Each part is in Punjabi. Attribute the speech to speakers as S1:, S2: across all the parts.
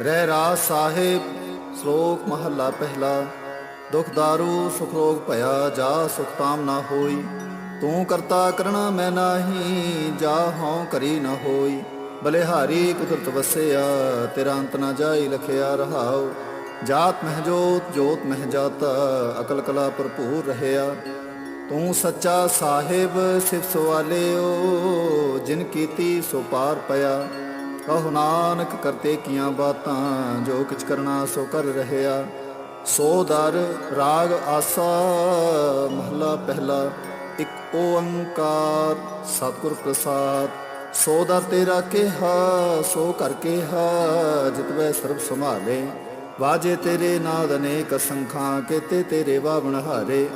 S1: ਰਹਿ ਰਾਸ ਸਾਹਿਬ, ਸ਼ਲੋਕ ਮਹੱਲਾ ਪਹਿਲਾ। ਦੁਖ ਦਾਰੂ, ਸੁਖ ਰੋਗ ਭਇਆ, ਜਾ ਸੁਖ ਤਾਮ ਨਾ ਹੋਈ। ਤੂੰ ਕਰਤਾ ਕਰਣਾ ਮੈਂ ਨਾਹੀ, ਜਾ ਹਉ ਕਰੀ ਨਾ ਹੋਈ। ਬਲਿਹਾਰੀ ਕੁਦਰਤ ਵਸਿਆ, ਤੇਰਾ ਅੰਤ ਨਾ ਜਾਈ ਲਖਿਆ ਰਹਾਉ। ਜਾਤ ਮਹਿ ਜੋਤ ਜੋਤ ਮਹਿ ਜਾਤਾ, ਅਕਲ ਕਲਾ ਭਰਪੂਰ ਰਹਿਆ। ਤੂੰ ਸੱਚਾ ਸਾਹਿਬ ਸਿਫ ਸਵਾਲਿਓ, ਜਿਨ ਕੀਤੀ ਸੋ ਪਾਰ ਪਿਆ। ਕਹੋ ਨਾਨਕ ਕਰਤੇ ਕੀਆਂ ਬਾਤਾਂ, ਜੋ ਕਿਛ ਕਰਨਾ ਸੋ ਕਰ ਰਹਿਆ। ਸੋ ਦਰ ਰਾਗ ਆਸਾ, ਮਹਲਾ ਪਹਿਲਾ, ਇੱਕ ਓੰਕਾਰ, ਸਤਿਗੁਰ ਪ੍ਰਸਾਦ। ਸੋ ਦਰ ਤੇਰਾ ਕਿਹਾ, ਸੋ ਕਰ ਕਿਹਾ ਜਿਤਵੈ ਸਰਬ ਸੰਭਾਲੇ। ਵਾਜੇ ਤੇਰੇ ਨਾਦ ਅਨੇਕ ਸੰਖਾਂ, ਕੇਤੇ ਤੇਰੇ ਬਾਵਣ ਹਾਰੇ।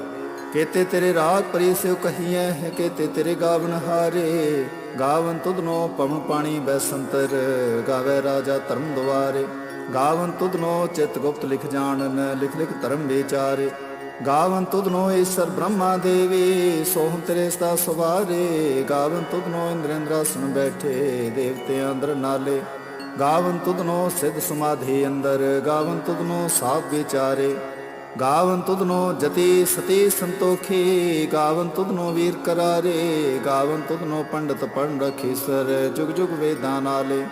S1: ਕੇਤੇ ਤੇਰੇ ਰਾਗ ਪਰੀ ਸਿਉ ਕਹੀਐ ਹੈ ਕੇਤੇ ਤੇਰੇ ਗਾਵਨ ਹਾਰੇ। ਗਾਵਨ ਤੁਧਨੋ ਪਵਨ ਪਾਣੀ ਬੈਸੰਤਰ, ਗਾਵੇ ਰਾਜਾ ਧਰਮ ਦੁਆਰੇ। ਗਾਵਨ ਤੁਧਨੋ ਚਿਤ ਗੁਪਤ ਲਿਖ ਜਾਣਨ, ਲਿਖ ਲਿਖ ਧਰਮ ਵਿਚਾਰੇ। ਗਾਵਨ ਤੁਧਨੋ ਈਸ਼ਰ ਬ੍ਰਹਮਾ ਦੇਵੀ ਸੋਹੰ ਤੇਰੇ ਸਦਾ ਸਵਾਰੇ। ਗਾਵਨ ਤੁਧਨੋ ਇੰਦਰੇਂਦਰਾਸਨ ਬੈਠੇ, ਦੇਵਤੇ ਅੰਦਰ ਨਾਲੇ। ਗਾਵਨ ਤੁਧਨੋ ਸਿੱਧ ਸਮਾਧੀ ਅੰਦਰ, ਗਾਵਨ ਤੁਧਨੋ ਸਾਬ ਵਿਚਾਰੇ। ਗਾਵਨ ਤੁਧਨੋ ਜਤੀ ਸਤੀ ਸੰਤੋਖੀ, ਗਾਵਨ ਤੁਧਨੋ ਵੀਰ ਕਰਾਰੇ, ਗਾਵਨ ਤੁਧਨੋ ਪੰਡਤ ਪੜਨ ਰਖੀਸਰ ਜੁਗ ਜੁਗ ਵੇਦਾਂ ਨਾਲੇ।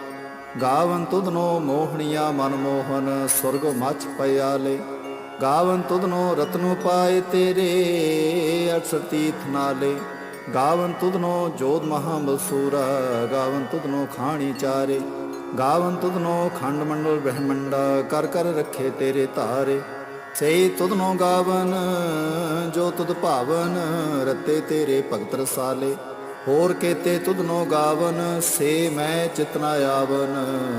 S1: ਗਾਵਨ ਤੁਧਨੋ ਮੋਹਣੀਆ ਮਨ ਮੋਹਨ, ਸੁਰਗ ਮਚ ਪਿਆਲੇ। ਗਾਵਨ ਤੁਧਨੋ ਰਤਨੋ ਪਾਏ ਤੇਰੇ, ਅਠਸਰ ਤੀਰਥ ਨਾਲੇ। ਗਾਵਨ ਤੁਧਨੋ ਜੋਤ ਮਹਾ ਬਸੂਰਾ ਗਾਵਨ ਤੁਧਨੋ ਖਾਣੀ ਚਾਰੇ। ਗਾਵਨ ਤੁਧਨੋ ਖੰਡ ਮੰਡਲ ਬ੍ਰਹਮੰਡਾ, ਕਰ ਕਰ ਰੱਖੇ ਤੇਰੇ ਧਾਰੇ। ਸੇ ਤੁਧਨੋ ਗਾਵਨ, ਜੋ ਤੁਧ ਭਾਵਨ, ਰਤੇ ਤੇਰੇ ਭਗਤ ਰਸਾਲੇ। ਹੋਰ ਕੇਤੇ ਤੁਧਨੋ ਗਾਵਨ, ਸੇ ਮੈਂ ਚਿਤਨਾ ਆਵਨ,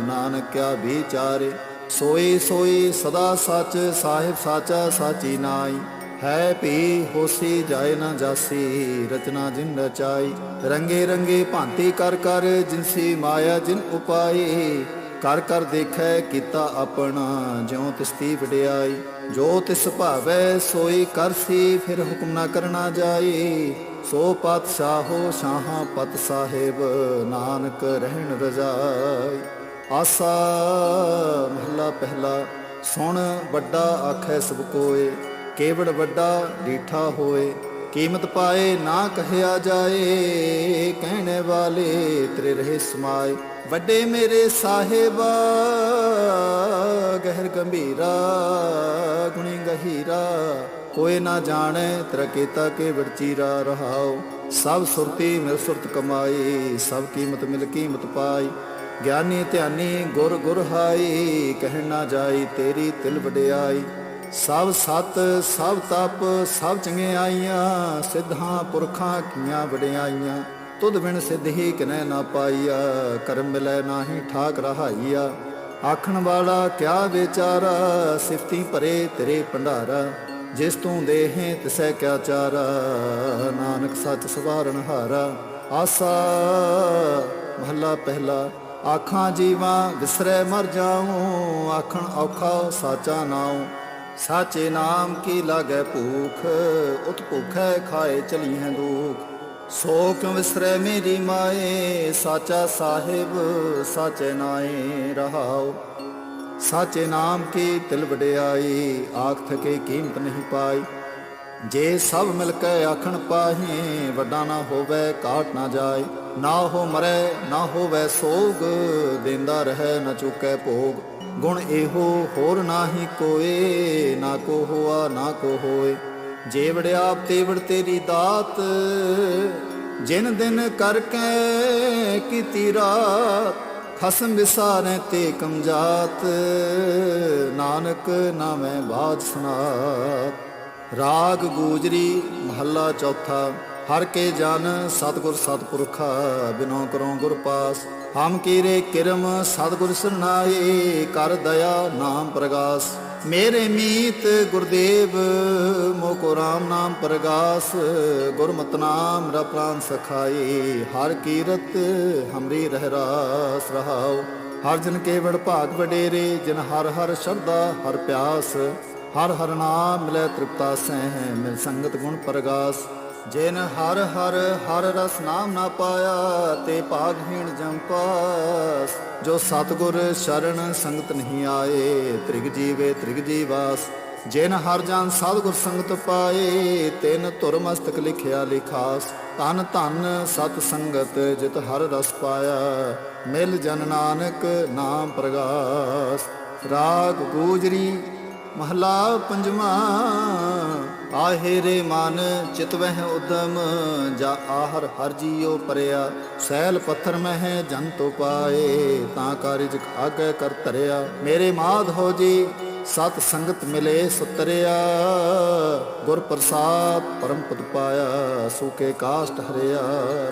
S1: ਨਾਨਕਿਆ ਵਿਚਾਰੇ। ਸੋਈ ਸੋਈ ਸਦਾ ਸੱਚ, ਸਾਹਿਬ ਸਾਚਾ ਸਾਚੀ ਨਾਈ। ਹੈ ਭੀ ਹੋਸੀ ਜਾਏ ਨਾ ਜਾਸੀ, ਰਚਨਾ ਜਿਨ ਰਚਾਈ। ਰੰਗੇ ਰੰਗੇ ਭਾਂਤੀ ਕਰ ਕਰ, ਜਿਨਸੀ ਮਾਇਆ ਜਿਨ ਉਪਾਈ। ਕਰ ਕਰ ਦੇਖੈ ਕੀਤਾ ਆਪਣਾ, ਜਿਉ ਤਿਸਤੀ ਵਡਿਆਈ। ਜੋ ਤਿਸ ਭਾਵੈ ਸੋਈ ਕਰਸੀ ਫਿਰ ਹੁਕਮ ਨਾ ਕਰਨਾ ਜਾਈ ਸੋ ਪਾਤਸ਼ਾਹੋ ਸ਼ਾਹਾਂ ਪਤ ਸਾਹਿਬ, ਨਾਨਕ ਰਹਿਣ ਰਜਾਈ। ਆਸਾ ਮਹਲਾ ਪਹਿਲਾ, ਸੁਣ ਵੱਡਾ ਆਖੈ ਸਭ ਕੋਏ, ਕੇਵੜ ਵੱਡਾ ਡੀਠਾ ਹੋਏ। ਕੀਮਤ ਪਾਏ, ਨਾ ਕਹਿਆ ਜਾਏ, ਕਹਿਣ ਵਾਲੇ ਤੇਰੇ ਰਹੇ ਸਮਾਏ। ਵੱਡੇ ਮੇਰੇ ਸਾਹਿਬਾ, ਗਹਿਰ ਗੰਭੀਰਾ, ਗੁਣੀ ਗਹੀਰਾ ਕੋਈ ਨਾ ਜਾਣੈ, ਤੇਰਾ ਕੀਤਾ ਕੇ ਵਿੜਚੀਰਾ ਰਹਾਓ ਸਭ ਸੁਰਤੀ ਮਿਲ ਸੁਰਤ ਕਮਾਈ, ਸਭ ਕੀਮਤ ਮਿਲ ਕੀਮਤ ਪਾਈ। ਗਿਆਨੀ ਧਿਆਨੀ ਗੁਰ ਗੁਰ ਹਾਈ ਕਹਿ ਨਾ ਜਾਈ ਤੇਰੀ ਤਿਲ ਵਡਿਆਈ। ਸਭ ਸਤ, ਸਭ ਤਪ, ਸਭ ਚੰਗਿਆਈਆਂ ਸਿੱਧਾਂ ਪੁਰਖਾਂ ਕੀਆਂ ਵਡਿਆਈਆਂ। ਤੁਧ ਬਿਨ ਸਿੱਧ ਹੀ ਕਿਨੈ ਨਾ ਪਾਈਆ, ਕਰਮ ਮਿਲੈ ਨਾਹੀ ਠਾਕ ਰਹਾਈਆ। ਆਖਣ ਵਾਲਾ ਕਿਆ ਵਿਚਾਰਾ, ਸਿਫਤੀ ਭਰੇ ਤੇਰੇ ਭੰਡਾਰਾ। ਜਿਸ ਤੂੰ ਦੇਹੇ ਤਿਸੈ ਕਿਆ ਚਾਰਾ, ਨਾਨਕ ਸੱਚ ਸਵਾਰਨ ਹਾਰਾ। ਆਸਾ, ਮਹੱਲਾ ਪਹਿਲਾ, ਆਖਾਂ ਜੀਵਾਂ ਵਿਸਰੈ ਮਰ ਜਾਉ, ਆਖਣ ਔਖਾ ਸਾਚਾ ਨਾਉ। ਸਾਚੇ ਨਾਮ ਕੀ ਲਾਗੈ ਭੂਖ? ਉਤ ਭੁਖੈ ਖਾਏ ਚਲੀ ਹੈ ਦੁਖ। ਸੋ ਕਿਉ ਵਿਸਰੈ ਮੇਰੀ ਮਾਏ? ਸਾਚਾ ਸਾਹਿਬ, ਸਾਚੇ ਨਾਏ ਰਹਾਉ ਸਾਚੇ ਨਾਮ ਕੀ ਤਿਲ ਵਡਿਆਈ? ਆਖ ਥਕੇ ਕੀਮਤ ਨਹੀਂ ਪਾਈ। ਜੇ ਸਭ ਮਿਲ ਕੇ ਆਖਣ ਪਾਹੀ, ਵੱਡਾ ਨਾ ਹੋਵੇ ਕਾਟ ਨਾ ਜਾਏ। ਨਾ ਹੋ ਮਰੈ, ਨਾ ਹੋਵੇ ਸੋਗ, ਦਿੰਦਾ ਰਹਿ ਨਾ ਚੁਕੈ ਭੋਗ। ਗੁਣ ਇਹੋ, ਹੋਰ ਨਾਹੀ ਕੋਏ, ਨਾ ਕੋ ਹੋਆ, ਨਾ ਕੋ ਹੋਏ। ਜੇ ਵੜਿਆ ਤੇਵੜ ਤੇਰੀ ਦਾਤ, ਜਿਨ ਦਿਨ ਕਰਕੇ ਕੀਤੀ ਰਾਤ, ਖਸਮ ਵਿਸਾਰੈ ਤੇ ਕਮਜਾਤ। ਨਾਨਕ ਨਾਮੈ ਬਾਦ ਸੁਨਾਤ। ਰਾਗ ਗੂਜਰੀ, ਮਹੱਲਾ ਚੌਥਾ। ਹਰ ਕੇ ਜਨ ਸਤਗੁਰ ਸਤਪੁਰਖਾ, ਬਿਨੋ ਕਰੋ ਗੁਰ ਪਾਸ। ਹਮ ਕੀਰੇ ਕਿਰਮ ਸਤਗੁਰ ਸਰਨਾਏ ਕਰ ਦਇਆ ਨਾਮ ਪ੍ਰਗਾਸ। ਮੇਰੇ ਮੀਤ ਗੁਰਦੇਵ ਮੋ ਕੋ ਰਾਮ ਨਾਮ ਪ੍ਰਗਾਸ। ਗੁਰਮਤਿ ਨਾਮ ਰ ਪ੍ਰਾਨ ਸਖਾਈ ਹਰ ਕੀਰਤ ਹਮਰੀ ਰਹਿ ਰਾਸ ਰਹਾਉ। ਹਰ ਜਨ ਕੇਵੜ ਭਾਗ ਵਡੇਰੇ, ਜਿਨ ਹਰ ਹਰ ਸ਼ਰਧਾ ਹਰ ਪਿਆਸ। ਹਰ ਹਰ ਨਾਮ ਮਿਲੈ ਤ੍ਰਿਪਤਾ ਸਹਿ, ਮਿਲ ਸੰਗਤ ਗੁਣ ਪ੍ਰਗਾਸ। ਜਿਨ ਹਰ ਹਰ ਹਰ ਰਸ ਨਾਮ ਨਾ ਪਾਇਆ, ਤੇ ਭਾਗਹੀਣ ਜਮ ਪਾਸ। ਜੋ ਸਤਗੁਰ ਸ਼ਰਨ ਸੰਗਤ ਨਹੀਂ ਆਏ, ਤ੍ਰਿਗ ਜੀਵੇ ਤ੍ਰਿਗ ਜੀਵਾਸ ਜਿਨ ਹਰ ਜਨ ਸਤਗੁਰ ਸੰਗਤ ਪਾਏ, ਤਿਨ ਧੁਰ ਮਸਤਕ ਲਿਖਿਆ ਲਿਖਾਸ। ਤਨ ਧਨ ਸਤ ਸੰਗਤ ਜਿਤ ਹਰ ਰਸ ਪਾਇਆ, ਮਿਲ ਜਨ ਨਾਨਕ ਨਾਮ ਪ੍ਰਗਾਸ। ਰਾਗ ਗੂਜਰੀ ਮਹਲਾ ਪੰਜਵਾਂ ਆਹੇ ਰੇ ਮਨ ਚਿਤ ਵਹਿ ਉਦਮ, ਜਾ ਆਹਰ ਹਰ ਜੀਉ ਪਰਿਆ, ਸੈਲ ਪੱਥਰ ਮਹਿ ਜਨ ਤੋ ਪਾਏ, ਤਾਂ ਕਾਰਿਜ ਆਗੇ ਕਰ ਧਰਿਆ। ਮੇਰੇ ਮਾਧ ਹੋ ਜੀ, ਸਤ ਸੰਗਤ ਮਿਲੇ ਸੁਤਰਿਆ, ਗੁਰ ਪ੍ਰਸਾਦ ਪਰਮ ਪਦ ਪਾਇਆ, ਸੂਕੇ ਕਾਸ਼ਟ ਹਰਿਆ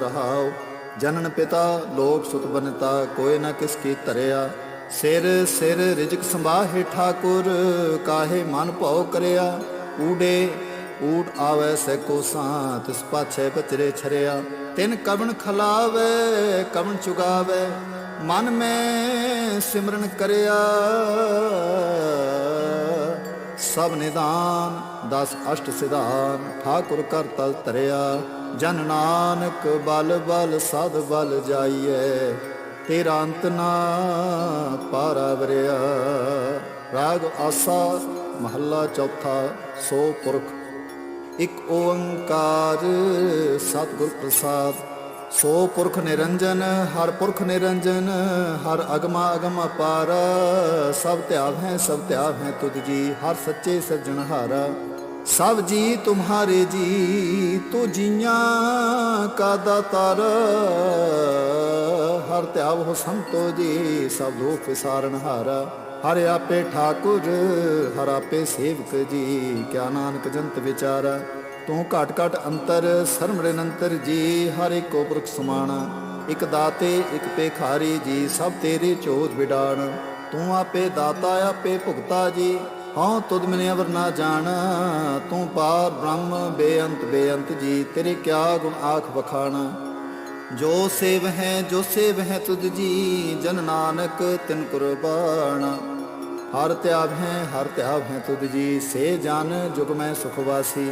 S1: ਰਹਾਉ। ਜਨਨ ਪਿਤਾ ਲੋਕ ਸੁਤ ਬਨਤਾ ਕੋਇ ਨਾ ਕਿਸ ਕੀ ਧਰਿਆ। ਸਿਰ ਸਿਰ ਰਿਜਕ ਸੰਭਾਹੇ ਠਾਕੁਰ ਕਾਹੇ ਮਨ ਭਉ ਕਰਿਆ? ਊੜੇ, ਊਟ ਆਵੇ ਸੈ ਕੋ ਸਾਂ ਤਿਸ ਪਾਛੇ ਬਚਰੇ ਛਰਿਆ। ਤਿਨ ਕਵਣ ਖਲਾਵੇ, ਕਵਣ ਚੁਗਾਵੇ, ਮਨ ਮੈਂ ਸਿਮਰਨ ਕਰਿਆ। ਸਭ ਨਿਦਾਨ, ਦਸ ਅਸ਼ਟ ਸਿਧਾਨ, ਠਾਕੁਰ ਕਰ ਤਲ ਤਰਿਆ ਜਨ ਨਾਨਕ ਬਲ ਬਲ, ਸਦ ਬਲ ਜਾਈਏ ਤੇਰਾ ਅੰਤ ਨਾ ਪਾਰਾ ਵਰਿਆ। ਰਾਗ ਆਸਾ, ਮਹੱਲਾ ਚੌਥਾ, ਸੋ ਪੁਰਖ। ਇੱਕ ਓੰਕਾਰ, ਸਤਿਗੁਰ ਪ੍ਰਸਾਦ। ਸੋ ਪੁਰਖ ਨਿਰੰਜਨ, ਹਰ ਪੁਰਖ ਨਿਰੰਜਨ, ਹਰ ਅਗਮਾ ਅਗਮ ਅਪਾਰ ਸਭ ਧਿਆਵ ਹੈ, ਸਭ ਧਿਆਵ ਹੈ ਤੁਧ ਜੀ, ਹਰ ਸੱਚੇ ਸਿਰਜਣਹਾਰਾ। ਸਭ ਜੀ ਤੁਮਹਾਰੇ ਜੀ, ਤੋ ਜੀਆਂ ਕਾ ਦਾਤਾਰ। ਹਰ ਧਿਆਵ ਹੋ ਸੰਤੋ ਜੀ, ਸਭ ਲੋਕ ਵਿਸਾਰਨ ਹਾਰਾ। ਹਰ ਆਪੇ ਠਾਕੁਰ, ਹਰ ਆਪੇ ਸੇਵਕ ਜੀ, ਕਿਆ ਨਾਨਕ ਜੰਤ ਵਿਚਾਰਾ। ਤੂੰ ਘਟ ਘਟ ਅੰਤਰ ਸਰਮ ਨਿਰੰਤਰ ਜੀ, ਹਰ ਇੱਕੋ ਪੁਰਖ ਸਮਾਣਾ ਇਕ ਦਾਤੇ, ਇਕ ਪੇਖਾਰੀ ਜੀ, ਸਭ ਤੇਰੇ ਚੋਜ ਵਿਡਾਣ। ਤੂੰ ਆਪੇ ਦਾਤਾ, ਆਪੇ ਭੁਗਤਾ ਜੀ ਹਉ ਤੁਧ ਮਿਨੇ ਅਵਰ ਨਾ ਜਾਣ। ਤੂੰ ਪਾਰ ਬ੍ਰਹਮ, ਬੇਅੰਤ ਬੇਅੰਤ ਜੀ, ਤੇਰੇ ਕਿਆ ਗੁਣ ਆਖ ਵਖਾਣਾ। ਜੋ ਸੇਵ ਹੈ, ਜੋ ਸੇਵ ਹੈ ਤੁਧ ਜੀ, ਜਨ ਨਾਨਕ ਤਿਨ ਕੁਰਬਾਨ। ਹਰ ਧਿਆਵ ਹੈ, ਹਰ ਧਿਆਵ ਹੈ ਤੁਧ ਜੀ, ਸੇ ਜਨ ਜੁਗ ਮੈਂ ਸੁਖ ਵਾਸੀ।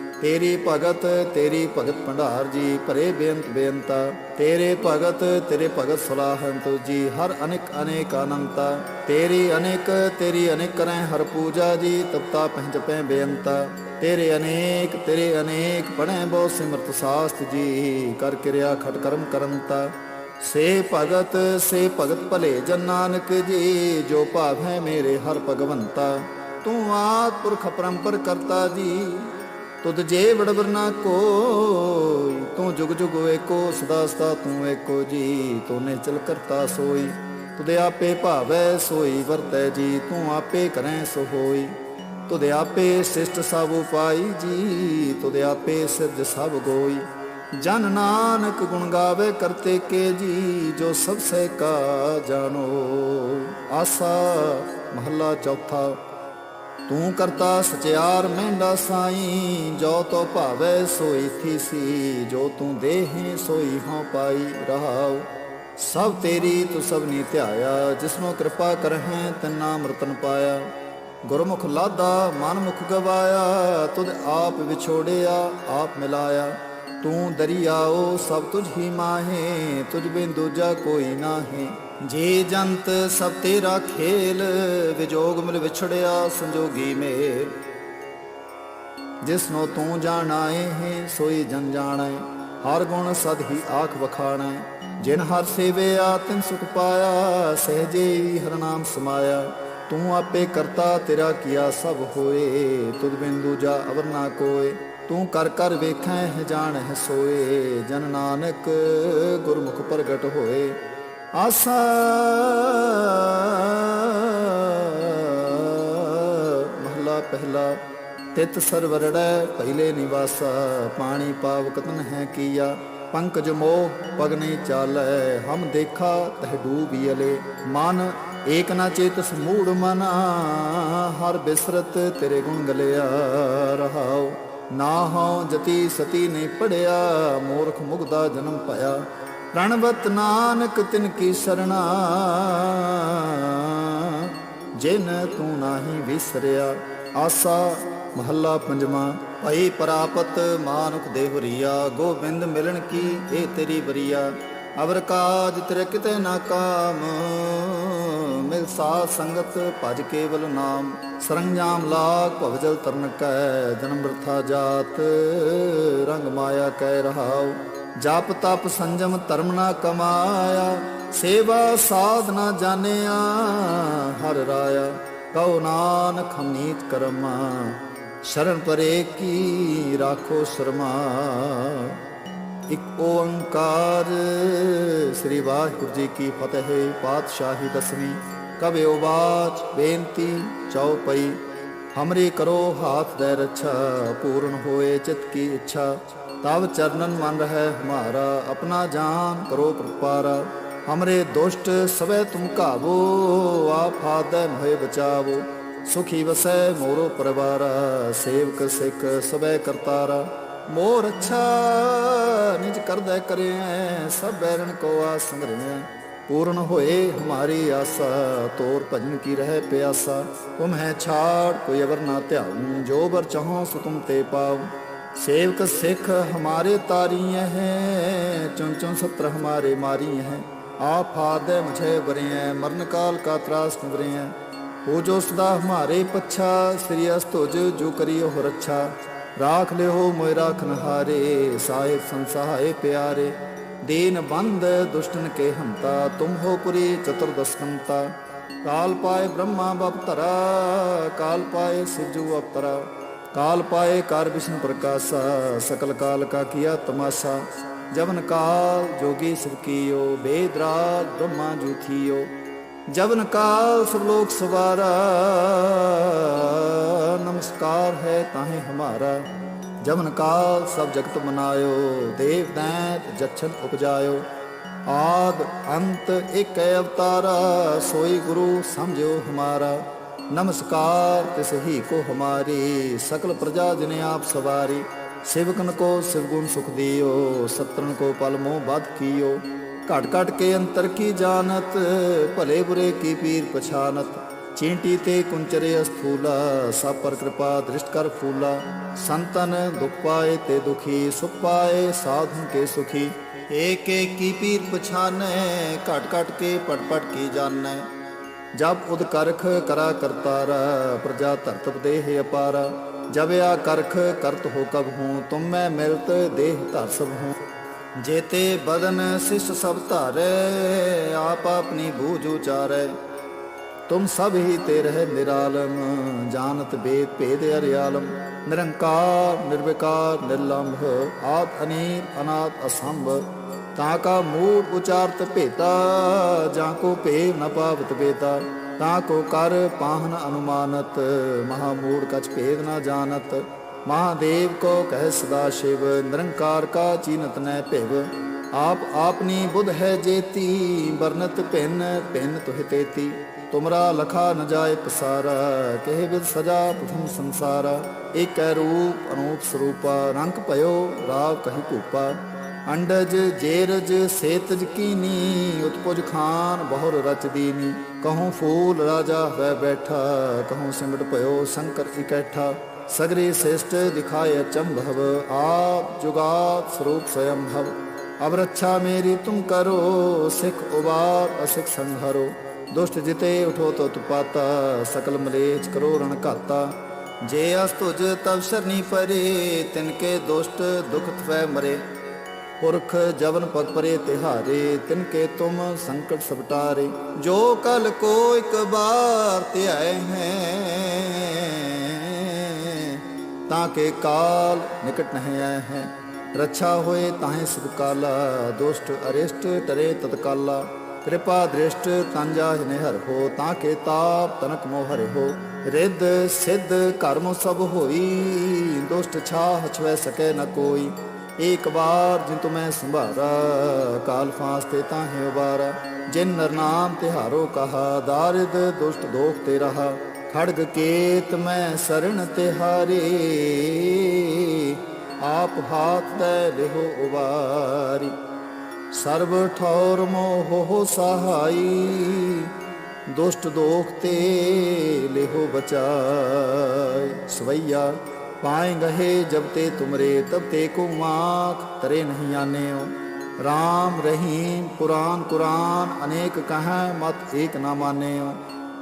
S1: ਤੇਰੀ ਭਗਤ ਤੇਰੀ ਭਗਤ ਭੰਡਾਰ ਜੀ, ਭਰੇ ਬੇਅੰਤ ਬੇਅੰਤਾ। ਤੇਰੇ ਭਗਤ ਤੇਰੇ ਭਗਤ ਸਲਾਹਨ ਜੀ, ਹਰ ਅਨੇਕ ਅਨੇਕ ਅਨੰਤਾ ਤੇਰੀ ਅਨੇਕ ਤੇਰੀ ਅਨੇਕ ਕਰੈ ਹਰ ਪੂਜਾ ਜੀ ਤਪਤਾ ਪਹਿਜ ਪੈ ਬੇਅੰਤਾ। ਤੇਰੇ ਅਨੇਕ ਤੇਰੇ ਅਨੇਕ ਪੜੈ ਬਹੁ ਸਿਮਰਤ ਸਾਸਤ ਜੀ, ਕਰ ਕਿਰਿਆ ਖਟ ਕਰਮ ਕਰੰਤਾ ਸੇ ਭਗਤ ਸੇ ਭਗਤ ਭਲੇ ਜਨ ਨਾਨਕ ਜੀ, ਜੋ ਭਾਵ ਹੈ ਮੇਰੇ ਹਰ ਭਗਵੰਤਾ। ਤੂੰ ਆਦ ਪੁਰਖ ਪਰੰਪਰ ਕਰਤਾ ਜੀ ਤੁਧ ਜੇ ਵਡਵਰ ਨਾ ਕੋਈ, ਤੂੰ ਜੁਗ ਜੁਗ ਏਕੋ ਸਦਾ ਸਦਾ ਤੂੰ ਏਕੋ ਜੀ, ਤੂੰ ਚਲ ਕਰਤਾ ਸੋਈ। ਤੁਧ ਆਪੇ ਭਾਵੈ ਸੋਈ, ਵਰਤੈ ਜੀ, ਤੂੰ ਆਪੇ ਕਰੈ ਸੋ ਹੋਈ ਤੁਧ ਆਪੇ ਸਿਸ਼ਟ ਸਭ ਉਪਾਈ ਜੀ, ਤੁਧ ਆਪੇ ਸਿਰਜ ਸਭ ਗੋਈ। ਜਨ ਨਾਨਕ ਗੁਣ ਗਾਵੇ ਕਰਤੇ ਕੇ ਜੀ, ਜੋ ਸਭ ਸੇ ਕਾ ਜਾਣੋ। ਆਸਾ ਮਹੱਲਾ ਚੌਥਾ। ਤੂੰ ਕਰਤਾ ਸਚਿਆਰ ਮਹਿੰਦਾ ਸਾਈ, ਜੋ ਤੋ ਭਾਵੈ ਸੋਈ ਥੀਸੀ ਜੋ ਤੂੰ ਦੇਹੇ ਸੋਈ ਹਉ ਪਾਈ ਰਹਾਉ। ਸਭ ਤੇਰੀ ਤੂੰ ਸਭ ਨੀ ਧਿਆਇਆ, ਜਿਸਨੋ ਕਿਰਪਾ ਕਰਹਿ ਤੈਨਾ ਅੰਮ੍ਰਿਤਨ ਪਾਇਆ। ਗੁਰਮੁਖ ਲਾਦਾ ਮਨ ਮੁਖ ਗਵਾਇਆ, ਤੁਧ ਆਪ ਵਿਛੋੜਿਆ, ਆਪ ਮਿਲਾਇਆ। ਤੂੰ ਦਰਿਆਓ ਸਭ ਤੁਝ ਹੀ ਮਾਹੇ, ਤੁਝ ਬਿਨ ਦੂਜਾ ਕੋਈ ਨਾਹੀ। ਜੇ ਜੰਤ ਸਭ ਤੇਰਾ ਖੇਲ, ਵਿਜੋਗ ਮਿਲ ਵਿਛੜਿਆ ਸੰਜੋਗੀ ਮੇਲ। ਨੂੰ ਤੂੰ ਜਾਣਾਏ ਹੈ ਸੋਈ ਜਨ ਜਾਣੈ ਹਰ ਗੁਣ ਸਦ ਹੀ ਆਖ ਵਖਾਣਾ ਜਿਨ ਹਰ ਸੇਵਿਆ, ਤਿਨ ਸੁਖ ਪਾਇਆ, ਸਹਜੇ ਹੀ ਹਰ ਨਾਮ ਸਮਾਇਆ। ਤੂੰ ਆਪੇ ਕਰਤਾ, ਤੇਰਾ ਕੀਆ ਸਭ ਹੋਏ। ਤੁਧ ਬਿਨ ਦੂਜਾ ਅਵਰ ਨਾ ਕੋਏ। ਤੂੰ ਕਰ ਕਰ ਵੇਖੈ ਹੈ ਜਾਣ ਹੈ ਸੋਏ। ਜਨ ਨਾਨਕ ਗੁਰਮੁਖ ਪ੍ਰਗਟ ਹੋਏ। ਆਸਾ ਮਹਲਾ ਪਹਿਲਾ ਤਿਤ ਸਰਵਰੜੈ ਪਹਿਲੇ ਨਿਵਾਸਾ, ਪਾਣੀ ਪਾਵ ਕਤਨ ਹੈ ਕੀਆ, ਪੰਕਜ ਮੋਹ ਪਗ ਨਹੀਂ ਚਾਲੈ, ਹਮ ਦੇਖਾ ਤਹ ਡੂਬੀਲੇ ਮਨ ਏਕ ਨਾ ਚੇਤਸ ਮੂੜ ਮਨ, ਹਰ ਬਿਸਰਤ ਤੇਰੇ ਗੁਣ ਗਲਿਆ ਰਹਾਉ। ਨਾ ਹਉ ਜਤੀ ਸਤੀ ਨੇ ਪੜਿਆ, ਮੂਰਖ ਮੁਗਦਾ ਜਨਮ ਪਾਇਆ। ਪ੍ਰਣਵਤ ਨਾਨਕ ਤਿਨ ਕੀ ਸਰਣਾ। ਜਿਨ ਤੂੰ ਨਾਹੀ ਵਿਸਰਿਆ, ਆਸਾ ਮਹੱਲਾ ਪੰਜਵਾਂ, ਭਈ ਪ੍ਰਾਪਤ ਮਾਨੁਖ ਦੇਵਰੀਆ ਗੋਬਿੰਦ ਮਿਲਣ ਕੀ ਇਹ ਤੇਰੀ ਬਰੀਆ ਅਵਰ ਕਾਜ ਤੇਰੇ ਕਿਤੇ ਨਾ ਕਾਮ, ਮਿਲ ਸਾਧ ਸੰਗਤ ਭਜ ਕੇਵਲ ਨਾਮ। ਸਰੰਜਾਮ ਲਾਗ ਭਵਜਲ ਤਰਨ ਕੈ, ਜਨਮ ਬਰਥਾ ਜਾਤ, ਰੰਗ ਮਾਇਆ ਕੈ ਰਹਾਉ। ਜਪ ਤਪ ਸੰਜਮ ਧਰਮ ਨਾ ਕਮਾਇਆ, ਸੇਵਾ ਸਾਧ ਨਾ ਜਾਣਿਆ, ਹਰ ਰਾਇਆ ਕਉ ਨਾਨਕ ਹਮ ਨੀਤ ਕਰਮਾ। ਸ਼ਰਨ ਪਰੇ ਕੀ ਰਾਖੋ ਸ਼ਰਮਾ। ਇਕ ਓੰਕਾਰ। ਸ੍ਰੀ ਵਾਹਿਗੁਰੂ ਜੀ ਕੀ ਫਤਿਹ, ਪਾਤਸ਼ਾਹੀ ਦਸਵੀਂ ਕਬਿਓ ਬਾਚ ਬੇਨਤੀ ਚਉਪਈ। ਹਮਰੀ ਕਰੋ ਹਾਥ ਦੇ ਰੱਛਾ, ਪੂਰਨ ਹੋਏ ਚਿਤ ਕੀ ਇੱਛਾ। ਤਵ ਚਰਨਨ ਮਨ ਰਹਿ ਹਮਾਰਾ, ਆਪਣਾ ਜਾਨ ਕਰੋ ਪ੍ਰਪਾਰਾ। ਹਮਰੇ ਦੁਸ਼ਟ ਸਵੇ ਤੁਮ ਕਾਵੋ ਆਪ ਹਾਦੈ ਮੋਹਿ ਬਚਾਵੋ। ਸੁਖੀ ਵਸੈ ਮੋਰੋ ਪਰਵਾਰਾ, ਸੇਵਕ ਸਿੱਖ ਸਵੇ ਕਰਤਾਰਾ। ਮੋਰ ਅੱਛਾ ਨਿਜ ਕਰਦਾ ਕਰੇ ਸਭ ਬੈਰਨ ਕੋ ਆਸ ਸੰਗਰਿਆ। ਪੂਰਨ ਹੋਏ ਹਮਾਰੀ ਆਸਾ, ਤੋਰ ਭਜਨ ਕੀ ਰਹਿ ਪਿਆਸਾ। ਤੁਮ ਹੈ ਛਾੜ, ਕੋਈ ਅਵਰ ਨਾ ਧਿਆਉ, ਜੋ ਬਰ ਚਾਹੋ ਸੋ ਤੁਮ ਤੇ ਪਾਉ। ਸੇਵਕ ਸਿੱਖ ਹਮਾਰੇ ਤਾਰੀਆਂ ਹੈ ਚੁੰ ਚੁੰ ਸਤਰ ਹਮਾਰੇ ਮਾਰੀ ਹੈ। ਆਪ ਆਫਾਦ ਮੁਝੇ ਬਰਿਐ ਮਰਨ ਕਾਲ ਕਾ ਤਰਾਸ ਨਿਵਰਿਐ ਹੋ ਜੋ ਸਦਾ ਹਮਾਰੇ ਪੱਛਾ, ਸ੍ਰੀ ਅਸਤੁਜ ਜੋ ਕਰਿਓ ਹੋ ਰੱਛਾ ਰਾਖ ਲਿਓ ਮੋਇ ਰਾਖਨਹਾਰੇ ਸਾਹਿਬ ਸੰਸਹਾਏ ਪਿਆਰੇ। ਦੇਨ ਬੰਦ ਦੁਸ਼ਟਨ ਕੇ ਹੰਤਾ, ਤੁਮ ਹੋ ਪੁਰੀ ਚਤੁਰਦਸ਼ਕੰਤਾ ਕਾਲ ਪਾਏ ਬ੍ਰਹਮਾ ਬਪਤਰਾ ਕਾਲ ਪਾਏ ਸਿਜੂ ਅਪਤਰਾ ਕਾਲ ਪਾਏ ਕਾਰ ਵਿਸ਼ਨ ਪ੍ਰਕਾਸ਼ਾ, ਸਕਲ ਕਾਲ ਕਾ ਕੀਆ ਤਮਾਸ਼ਾ। ਜਵਨ ਕਾਲ ਜੋਗੀ ਸਿਵ ਕੀਓ ਬੇਦਰਾ ਬ੍ਰਹਮਾ ਜੂਥੀਓ ਜਵਨ ਕਾ ਸੁਰਲੋਕ ਸਵਾਰਾ, ਨਮਸਕਾਰ ਹੈ ਤਾਹੇ ਹਮਾਰਾ। ਜਵਨ ਕਾਲ ਸਭ ਜਗਤ ਮਨਾਇਓ, ਦੇਵ ਦੈਂਤ ਜਛਨ ਉਪਜਾਇਓ। ਆਦ ਅੰਤ ਇੱਕ ਅਵਤਾਰਾ, ਸੋਈ ਗੁਰੂ ਸਮਝਿਓ ਹਮਾਰਾ। ਨਮਸਕਾਰ ਤਿਸ ਹੀ ਕੋ ਹਮਾਰੀ, ਸਕਲ ਪ੍ਰਜਾ ਜਿਨ ਆਪ ਸਵਾਰੀ। ਸੇਵਕਨ ਕੋ ਸਿਵ ਗੁਣ ਸੁਖ ਦਿਓ ਸਤਰਨ ਕੋ ਪਲ ਮੋਹ ਬਦ ਕੀਓ। घट घट के अंतर की जानत, भले बुरे की पीर पछानत। चींटी ते कुंचरे अस्थूला सब पर कृपा दृष्ट कर फूला। संतन दुख पाए ते दुखी, सुख पाए साधु के सुखी। एक एक की पीर पछाने घट घट के पट की जाने जब उद करख करा करतारा, प्रजा तरत देह अपारा। जब या करख करत हो कब हूँ, तुम मैं मिलत देह तरसभ हूँ। ਜੇਤੇ ਬਦਨ ਸਿਸ ਸਭ ਧਾਰੈ, ਆਪ ਆਪਣੀ ਬੂਝ ਉਚਾਰੈ। ਤੁਮ ਸਭ ਹੀ ਤੇ ਰਹਿ ਨਿਰਾਲਮ, ਜਾਣਤ ਬੇਦ ਭੇਦ ਅਰਿਆਲਮ। ਨਿਰੰਕਾਰ, ਨਿਰਵਿਕਾਰ, ਨਿਰਲੰਭ, ਆਪ ਅਨੀਰ ਅਨਾਦ ਅਸੰਭ। ਤਾ ਕਾ ਮੂੜ ਉਚਾਰਤ ਭੇਤਾ, ਜਾਂ ਕੋ ਭੇ ਨ ਪਾਵਤ ਬੇਤਾ। ਤਾ ਕੋ ਕਰ ਪਾਹਨ ਅਨੁਮਾਨਤ, ਮਹਾ ਮੂੜ ਕਛ ਭੇਦ ਨ ਜਾਣਤ। महादेव को कह सदा शिव निरंकार का चीनत न भिव आप आपनी बुध है जेती बरनत भिन्न भिन्न तुह तेती तुमरा लखा न जाय पसारा कहे विद सजा प्रथम संसारा एक रूप अनूप स्वरूपा रंग भयो राव कही भूपा अंडज जेरज सेतज कीनी उत्पुज खान बहुर रच दीनी कहूँ फूल राजा वह बैठा कहूँ सिमट भयो शंकर इकैठा सगरी श्रेष्ठ दिखाए अचंभव आप जुगात स्वरूप स्वयं भव अब रक्षा मेरी तुम करो सिख उबार असिख संहरो दुष्ट जिते उठो तो तुपाता सकल मलेच करो रण घाता जे अस तुझ तब शरणी परे तिनके दुष्ट दुख त्वै मरे पुरख जवन पग परे तिहारे तिनके तुम संकट सबटारे जो कल को एक बार त्याए हैं ਤਾਂ ਕਿ ਕਾਲ ਨਿਕਟ ਨਹੀਂ ਆਇਆ ਹੈ। ਰੱਛਾ ਹੋਏ ਤਾਹੇ ਸੁਭ ਕਾਲਾ, ਦੁਸ਼ਟ ਅਰਿਸ਼ਟ ਤਰੇ ਤਤਕਾਲਾ ਕਿਰਪਾ ਦ੍ਰਿਸ਼ਟ ਤੰਜਾ ਜਨੇ ਹਰ ਹੋ, ਤਾਂ ਕੇ ਤਾਪ ਤਨਕ ਮੋ ਹਰਿ ਹੋ। ਰਿੱਧ ਸਿੱਧ ਕਰਮ ਸਭ ਹੋਈ, ਦੁਸ਼ਟ ਛਾ ਛਵੇ ਸਕੇ ਨ ਕੋਈ। ਏਕ ਵਾਰ ਜਿਨ ਮੈਂ ਸੰਭਾਰਾ, ਕਾਲ ਫਾਸ ਤੇ ਤਾਹੇ ਉਬਾਰਾ। ਜਿਨ ਨਰਨਾਮ ਨਾਮ ਤਿਹਾਰੋ ਕਹਾ, ਦਾਰਿਦ ਦੁਸ਼ਟ ਦੋਖ ਤੇ ਰਹਾ। ਖੜਗ ਕੇਤ ਮੈਂ ਸਰਣ ਤਿਹਾਰੇ, ਆਪ ਹਾਥ ਤੈ ਲਿਹੋ ਉਬਾਰੀ ਸਰਬ ਠੌਰ ਮੋਹ ਸਹਾਈ, ਦੁਸ਼ਟ ਦੋਖ ਤੇ ਲਿਹੋ ਬਚਾਈ। ਸਵਈਆ, ਪਾਏ ਗਹੇ ਜਬ ਤੇ ਤੁਮਰੇ, ਤਬ ਤੇ ਕੋ ਆਂਖ ਤਰੇ ਨਹੀਂ ਆਨੇਓ ਰਾਮ ਰਹੀਮ ਕੁਰਾਨ ਕੁਰਾਨ, ਅਨੇਕ ਕਹੈ ਮਤ ਏਕ ਨਾ ਮਾਨੇ ਮਾਨੇਓ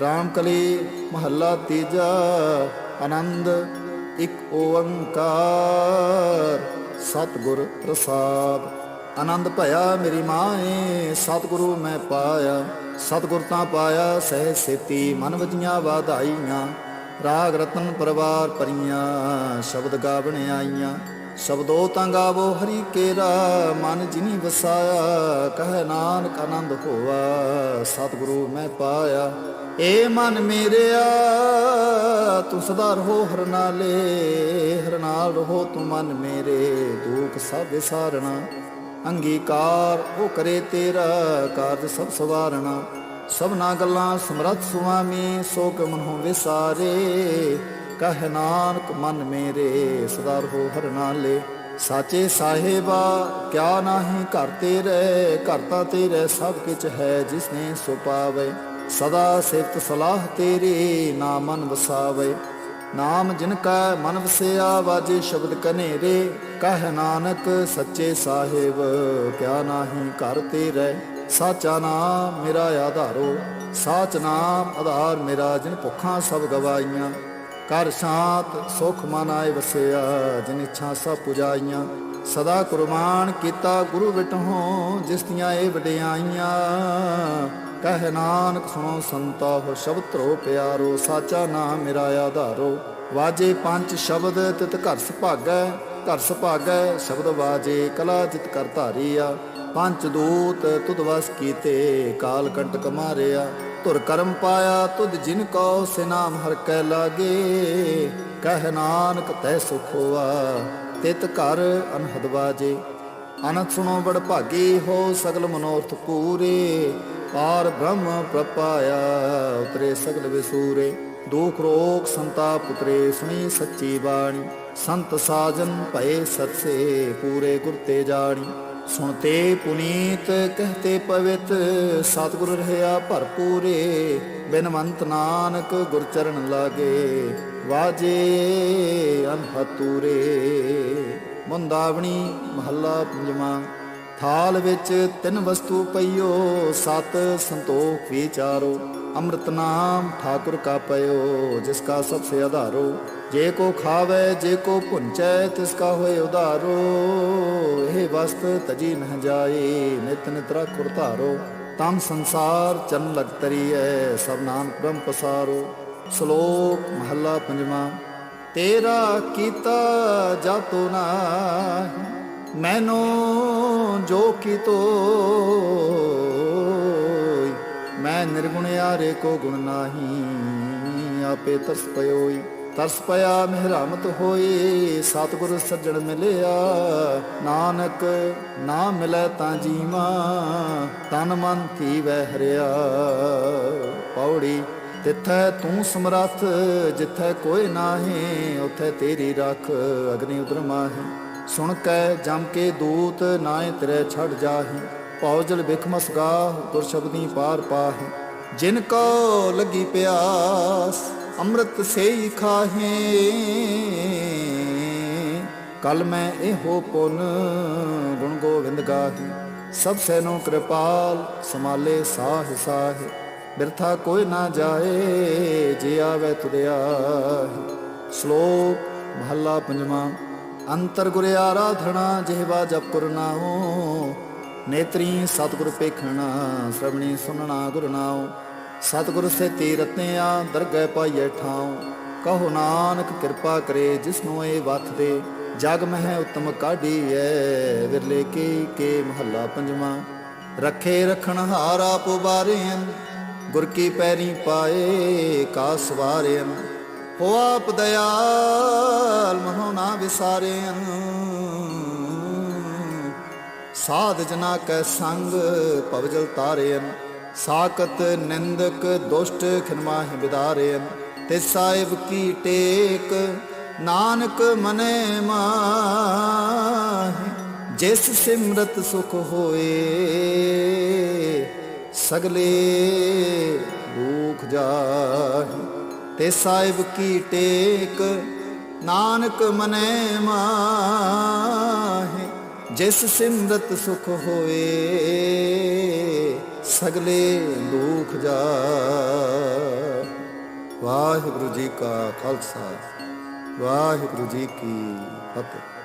S1: ਰਾਮ ਕਲੀ ਮਹੱਲਾ ਤੀਜਾ ਆਨੰਦ ਇੱਕ ਓੰਕਾਰ ਸਤਿਗੁਰ ਪ੍ਰਸਾਦ ਆਨੰਦ ਭਇਆ ਮੇਰੀ ਮਾਏ ਸਤਿਗੁਰੂ ਮੈਂ ਪਾਇਆ ਸਤਿਗੁਰ ਤਾਂ ਪਾਇਆ ਸਹਿ ਸੇਤੀ ਮਨ ਵਜੀਆਂ ਵਾਧਾਈਆਂ ਰਾਗ ਰਤਨ ਪਰਵਾਰ ਪਰੀਆਂ ਸ਼ਬਦ ਗਾਵਣ ਆਈਆਂ ਸ਼ਬਦੋ ਤਾਂ ਗਾਵੋ, ਹਰੀ ਕੇਰਾ, ਮਨ ਜਿਨੀ ਵਸਾਇਆ, ਕਹੈ ਨਾਨਕ ਆਨੰਦ ਹੋਆ, ਸਤਿਗੁਰੂ ਮੈਂ ਪਾਇਆ। ਏ ਮਨ ਮੇਰਿਆ, ਤੂੰ ਸਦਾ ਰਹੋ ਹਰਨਾਲੇ ਨਾਲੇ ਰਹੋ ਤੂੰ ਮਨ ਮੇਰੇ, ਦੁਖ ਸਭ ਵਿਸਾਰਣਾ ਅੰਗੀਕਾਰ ਉਹ ਕਰੇ ਤੇਰਾ, ਕਾਰਜ ਸਭ ਸਵਾਰਣਾ ਸਭਨਾ ਗੱਲਾਂ ਸਮਰੱਥ ਸੁਆਮੀ, ਸੋ ਕ ਮਨੋਂ ਵਿਸਾਰੇ। ਕਹਿ ਨਾਨਕ ਮਨ ਮੇਰੇ, ਸਦਾ ਰਹੋ ਹਰ ਨਾਲੇ। ਸਾਚੇ ਸਾਹਿਬਾ, ਕਿਆ ਨਾਹੀ ਘਰ ਤੇ ਤੇਰੇ, ਘਰ ਤਾਂ ਤੇਰੇ ਸਭ ਕਿਛ ਹੈ, ਜਿਸਨੇ ਸੋ ਪਾਵੇ। ਸਦਾ ਸਿਫਤ ਸਲਾਹ ਤੇਰੇ, ਨਾ ਮਨ ਵਸਾਵੇ। ਨਾਮ ਜਿਨ ਕਾ ਮਨ ਵਸਿਆ, ਵਾਜੇ ਸ਼ਬਦ ਕਨੇਰੇ। ਕਹਿ ਨਾਨਕ ਸੱਚੇ ਸਾਹਿਬ, ਕਿਆ ਨਾਹੀ ਘਰ ਤੇ ਤੇਰੇ। ਸਾਚਾ ਨਾਮ ਮੇਰਾ ਆਧਾਰੋ, ਸਾਚ ਨਾਮ ਆਧਾਰ ਮੇਰਾ, ਜਿਨ ਭੁੱਖਾਂ ਸਭ ਗਵਾਈਆਂ। ਕਰ ਸ਼ਾਂਤ ਸੁਖ ਮਨ ਆਏ ਵਸਿਆ, ਜਿਨ ਇੱਛਾ ਸਭ ਪੁਜਾਈਆਂ। ਸਦਾ ਕੁਰਬਾਨ ਕੀਤਾ ਗੁਰੂ ਵਿਟਹੋਂ, ਜਿਸ ਦੀਆਂ ਇਹ ਵਡਿਆਈਆਂ। ਕਹਿ ਨਾਨਕ ਸੁਣੋ ਸੰਤਾ ਹੋ ਸ਼ਬਦ ਧਰੋ ਪਿਆਰੋ, ਸਾਚਾ ਨਾਮ ਮੇਰਾ ਆਧਾਰੋ। ਵਾਜੇ ਪੰਜ ਸ਼ਬਦ ਤਿਤ ਘਰ ਸੁਭਾਗੈ ਘਰ ਸੁਭਾਗੈ, ਸ਼ਬਦ ਵਾਜੇ ਕਲਾ ਜਿਤ ਕਰ ਧਾਰੀਆ। ਪੰਜ ਦੂਤ ਤੁਧ ਵਸ ਕੀਤੇ, ਕਾਲ ਕੰਟਕ ਮਾਰਿਆ। ਧੁਰ ਕਰਮ ਪਾਇਆ, ਤੁਧ ਜਿਨ ਕੋ ਸੇ ਨਾਮ ਹਰ ਕੈ ਲਾਗੇ। ਕਹਿ ਨਾਨਕ ਤੈ ਸੁਖ ਹੋਆ, ਤਿਤ ਘਰ ਅਨਹਦ ਵਾਜੇ। ਅਨੰਦ ਸੁਣੋ ਬੜ ਭਾਗੀ ਹੋ ਸਗਲ ਮਨੋਰਥ ਪੂਰੇ, ਪਾਰ ਬ੍ਰਹਮ ਪ੍ਰਪਾਇਆ ਉਤਰੇ ਸਗਲ ਵਿਸੂਰੇ। ਦੁਖ ਰੋਗ ਸੰਤਾਪ ਉਤਰੇ ਸੁਣੀ ਸੱਚੀ ਬਾਣੀ, ਸੰਤ ਸਾਜਨ ਭਏ ਸਤਸੇ ਪੂਰੇ ਗੁਰ ਤੇ ਜਾਣੀ। ਸੁਣਤੇ ਪੁਨੀਤ, ਕਹਤੇ ਪਵਿਤ, ਸਤਿਗੁਰ ਰਹਿਆ ਭਰਪੂਰੇ, ਬਿਨਵੰਤ ਨਾਨਕ ਗੁਰ ਚਰਨ ਲਾਗੇ, ਵਾਜੇ ਅਨਹਤੂਰੇ। ਮੁੰਦਾਵਣੀ ਮਹੱਲਾ ਪੰਜਵਾਂ, ਥਾਲ ਵਿੱਚ ਤਿੰਨ ਵਸਤੂ ਪਈਓ, ਸਤ ਸੰਤੋਖ ਵਿਚਾਰੋ। ਅੰਮ੍ਰਿਤ ਨਾਮ ਠਾਕੁਰ ਕਾ ਪਇਓ, ਜਿਸ ਕਾ ਸਭ ਸੇ ਆਧਾਰੋ। ਜੇ ਕੋ ਖਾਵੇ, ਜੇ ਕੋ ਭੁੰਚੈ, ਤਿਸ ਕਾ ਹੋਏ ਉਧਾਰੋ। ਇਹ ਵਸਤ ਤਜੀ ਨਹ ਜਾਏ, ਨਿਤ ਨਿਤ ਰਖੁਰ ਧਾਰੋ। ਤਮ ਸੰਸਾਰ ਚੰਨ ਲਗ ਤਰੀਐ, ਸਭ ਨਾਮ ਬ੍ਰਹਮ ਪਸਾਰੋ। ਸ਼ਲੋਕ ਮਹੱਲਾ ਪੰਜਵਾਂ, ਤੇਰਾ ਕੀਤਾ ਜਾਤੋ ਨਾਹੀ, ਮੈਨੋ ਜੋ ਕੀਤੋ। ਮੈਂ ਨਿਰਗੁਣ ਆਰੇ ਕੋ ਗੁਣ ਨਾਹੀ, ਆਪੇ ਤਰਸ ਪਇਓਈ ਤਰਸ ਪਿਆ ਮਿਹਰਮਤ ਹੋਈ, ਸਤਿਗੁਰ ਸੱਜਣ ਮਿਲਿਆ। ਨਾਨਕ ਨਾ ਮਿਲੈ ਤਾਂ ਜੀਵਾ, ਤਨ ਮਨ ਧੀ ਵਹਿ ਹਰਿਆ। ਪੌੜੀ, ਤਿੱਥੈ ਤੂੰ ਸਮਰੱਥ, ਜਿੱਥੈ ਕੋਈ ਨਾਹੀ, ਉਥੈ ਤੇਰੀ ਰੱਖ ਅਗਨੀ ਉਦਰ ਮਾਹੀ ਸੁਣ ਕੈ ਜਮ ਕੇ ਦੂਤ ਨਾਏ ਤੇਰੇ ਛੜ ਜਾਹੀ। ਪੌਜਲ ਬਿਖਮਸ ਗਾਹ ਗੁਰ ਪਾਰ ਪਾਹੀ। ਜਿਨ ਕੋ ਲੱਗੀ ਪਿਆਸ, ਅੰਮ੍ਰਿਤ ਸੇਈ ਖਾਹੇ। ਕਲ ਮੈਂ ਇਹੋ ਪੁਨ, ਗੁਣ ਗੋਬਿੰਦ ਗਾਹੀ। ਸਭ ਸੈਨੋ ਕਿਰਪਾਲ ਸਮਾਲੇ ਸਾਹ ਸਾਹ। ਬਿਰਥਾ ਕੋਈ ਨਾ ਜਾਏ, ਜੇ ਆਵੇ ਤੁਰਿਆ ਸ਼ਲੋਕ, ਮਹੱਲਾ ਪੰਜਵਾਂ। ਅੰਤਰ ਗੁਰ ਆਰਾਧਣਾ ਜਿਹਵਾ ਜਪ ਗੁਰ ਨੇਤਰੀ ਸਤਿਗੁਰ ਪੇਖਣਾ ਸ਼ਰਵਣੀ ਸੁਨਣਾ ਗੁਰ ਨਾਉ। ਸਤਿਗੁਰ ਸੇ ਤੀਰਤਿਆ ਦਰਗਹਿ ਪਾਈਐ ਠਾਉ। ਕਹੋ ਨਾਨਕ ਕਿਰਪਾ ਕਰੇ ਜਿਸਨੂੰ ਇਹ ਵਥ ਦੇ। ਜਗ ਮਹਿ ਉਤਮ ਕਾਢੀਐ, ਵਿਰਲੇ ਕੇ ਕੇ ਮਹੱਲਾ ਪੰਜਵਾਂ। ਰੱਖੇ ਰਖਣ ਹਾਰਾ ਪੁਬਾਰਿਆਂ ਗੁਰ ਕੀ ਪੈਰੀ ਪਾਏ ਕਾ ਸਵਾਰਿਆਂ ਹੋ ਆਪ ਦਇਆਲ ਮਨੋ ਨਾ ਵਿਸਾਰਿਆਂ ਸਾਧ ਜਨਾ ਕੈ ਸੰਗ ਭਵਜਲ ਤਾਰੇਨ ਸਾਕਤ ਨਿੰਦਕ ਦੁਸ਼ਟ ਖਿਨਮਾਹਿ ਵਿਦਾਰਿਆਂ ਤੇ ਸਾਹਿਬ ਕੀ ਟੇਕ ਨਾਨਕ ਮਨੇ ਮਾਹਿ, ਜਿਸ ਸਿਮਰਤ ਸੁਖ ਹੋਏ ਸਗਲੇ ਦੁਖ ਜਾਹੀ। ਤੇ ਸਾਹਿਬ ਕੀ ਟੇਕ ਨਾਨਕ ਮਨੇ ਮਾਹਿ ਜਿਸ ਸਿਮਰਤ ਸੁਖ ਹੋਏ ਸਗਲੇ ਦੁਖ ਜਾ ਵਾਹਿਗੁਰੂ ਜੀ ਕਾ ਖਾਲਸਾ, ਵਾਹਿਗੁਰੂ ਜੀ ਕੀ ਫਤਿਹ।